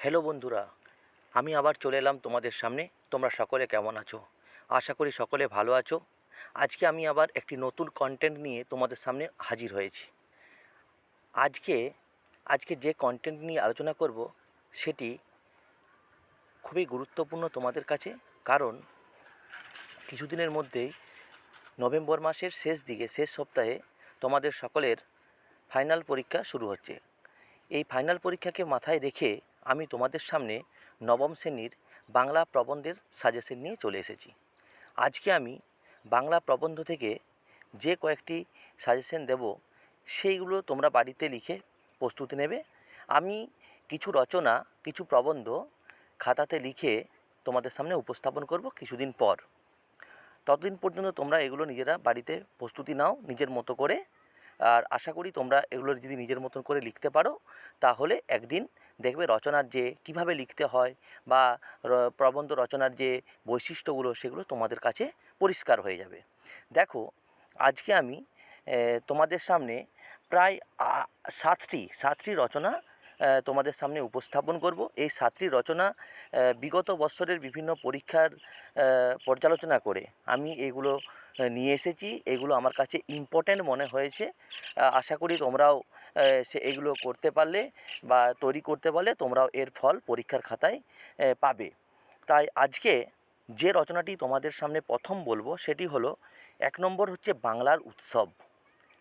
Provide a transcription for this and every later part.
Hello বন্ধুরা, আমি আবার চলে এলাম তোমাদের সামনে। তোমরা সকলে কেমন আছো? আশা করি সকলে ভালো আছো। আজকে আমি আবার একটি নতুন কন্টেন্ট নিয়ে তোমাদের সামনে হাজির হয়েছি। আজকে আজকে যে কন্টেন্ট নিয়ে আলোচনা করব, সেটি খুবই গুরুত্বপূর্ণ তোমাদের কাছে। কারণ, কিছুদিনের মধ্যেই নভেম্বর মাসের শেষ দিকে, শেষ সপ্তাহে তোমাদের সকলের ফাইনাল পরীক্ষা শুরু হচ্ছে। এই ফাইনাল পরীক্ষাকে মাথায় রেখে আমি তোমাদের সামনে নবম শ্রেণির বাংলা প্রবন্ধের সাজেশন নিয়ে চলে এসেছি। আজকে আমি বাংলা প্রবন্ধ থেকে যে কয়েকটি সাজেশন দেব, সেইগুলো তোমরা বাড়িতে লিখে প্রস্তুতি নেবে। আমি কিছু রচনা, কিছু প্রবন্ধ খাতাতে লিখে তোমাদের সামনে উপস্থাপন করব কিছুদিন পর। ততদিন পর্যন্ত তোমরা এগুলো নিজেরা বাড়িতে প্রস্তুতি নাও, নিজের মতো করে। আর আশা করি তোমরা এগুলো যদি নিজের মতন করে লিখতে পারো, তাহলে একদিন দেখবে রচনার যে কীভাবে লিখতে হয় বা প্রবন্ধ রচনার যে বৈশিষ্ট্যগুলো সেগুলো তোমাদের কাছে পরিষ্কার হয়ে যাবে। দেখো, আজকে আমি তোমাদের সামনে প্রায় সাতটি সাতটি রচনা তোমাদের সামনে উপস্থাপন করব। এই সাতটি রচনা বিগত বৎসরের বিভিন্ন পরীক্ষার পর্যালোচনা করে আমি এগুলো নিয়ে এসেছি। এগুলো আমার কাছে ইম্পর্ট্যান্ট মনে হয়েছে। আশা করি তোমরাও সে এগুলো করতে পারলে বা তৈরি করতে পারলে তোমরাও এর ফল পরীক্ষার খাতায় পাবে। তাই আজকে যে রচনাটি তোমাদের সামনে প্রথম বলব সেটি হলো, এক নম্বর হচ্ছে বাংলার উৎসব।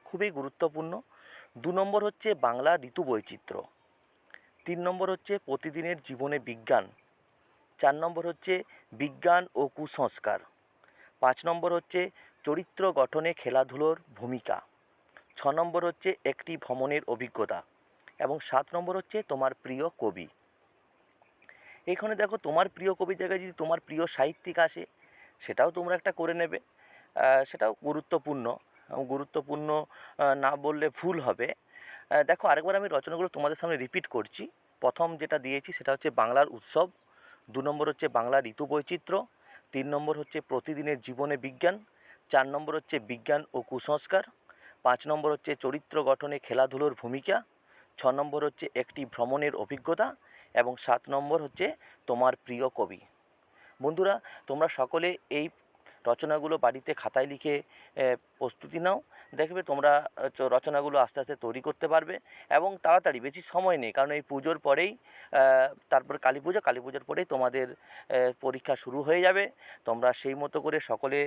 খুবই গুরুত্বপূর্ণ। দু নম্বর হচ্ছে বাংলা ঋতু বৈচিত্র্য। তিন নম্বর হচ্ছে প্রতিদিনের জীবনে বিজ্ঞান। চার নম্বর হচ্ছে বিজ্ঞান ও কুসংস্কার। পাঁচ নম্বর হচ্ছে চরিত্র গঠনে খেলাধুলোর ভূমিকা। ছ নম্বর হচ্ছে একটি ভ্রমণের অভিজ্ঞতা এবং সাত নম্বর হচ্ছে তোমার প্রিয় কবি। এইখানে দেখো তোমার প্রিয় কবির জায়গায় যদি তোমার প্রিয় সাহিত্যিক আসে, সেটাও তোমরা একটা করে নেবে। সেটাও গুরুত্বপূর্ণ। গুরুত্বপূর্ণ না বললে ভুল হবে। দেখো আরেকবার আমি রচনাগুলো তোমাদের সামনে রিপিট করছি। প্রথম যেটা দিয়েছি সেটা হচ্ছে বাংলার উৎসব। দু নম্বর হচ্ছে বাংলা ঋতু বৈচিত্র্য। তিন নম্বর হচ্ছে প্রতিদিনের জীবনে বিজ্ঞান। চার নম্বর হচ্ছে বিজ্ঞান ও কুসংস্কার। পাঁচ নম্বর হচ্ছে চরিত্র গঠনে খেলাধুলোর ভূমিকা, ছ নম্বর হচ্ছে একটি ভ্রমণের অভিজ্ঞতা এবং সাত নম্বর হচ্ছে তোমার প্রিয় কবি। বন্ধুরা, তোমরা সকলে এই রচনাগুলো বাড়িতে খাতায় লিখে প্রস্তুতি নাও। দেখবে তোমরা রচনাগুলো আস্তে আস্তে তৈরি করতে পারবে এবং তাড়াতাড়ি, বেশি সময় নেই। কারণ এই পুজোর পরেই তারপর কালী পুজো, কালী পুজোর পরেই তোমাদের পরীক্ষা শুরু হয়ে যাবে। তোমরা সেই মতো করে সকলে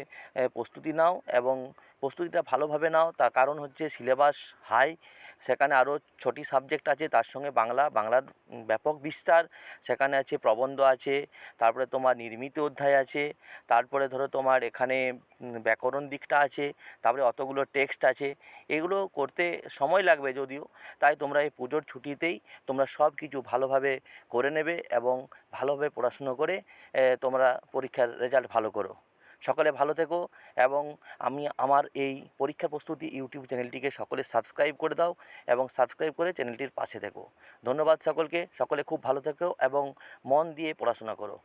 প্রস্তুতি নাও এবং প্রস্তুতিটা ভালোভাবে নাও। তার কারণ হচ্ছে সিলেবাস হাই। সেখানে আরও ছটি সাবজেক্ট আছে, তার সঙ্গে বাংলা, বাংলার ব্যাপক বিস্তার। সেখানে আছে প্রবন্ধ আছে, তারপরে তোমার নির্মিত অধ্যায় আছে, তারপরে ধরো তোমার এখানে ব্যাকরণ দিকটা আছে, তারপরে অতগুলো টেক্সট আছে, এগুলো করতে সময় লাগবে যদিও, তাই তোমরা এই পুজোর ছুটিতেই তোমরা সব কিছু ভালোভাবে করে নেবে এবং ভালোভাবে পড়াশুনো করে তোমরা পরীক্ষার রেজাল্ট ভালো করো। সকলে ভালো থেকো এবং আমি আমার এই পরীক্ষা প্রস্তুতি ইউটিউব চ্যানেলটিকে সকলে সাবস্ক্রাইব করে দাও এবং সাবস্ক্রাইব করে চ্যানেলটির পাশে থেকো। ধন্যবাদ সকলকে, সকলে খুব ভালো থেকো এবং মন দিয়ে পড়াশোনা করো।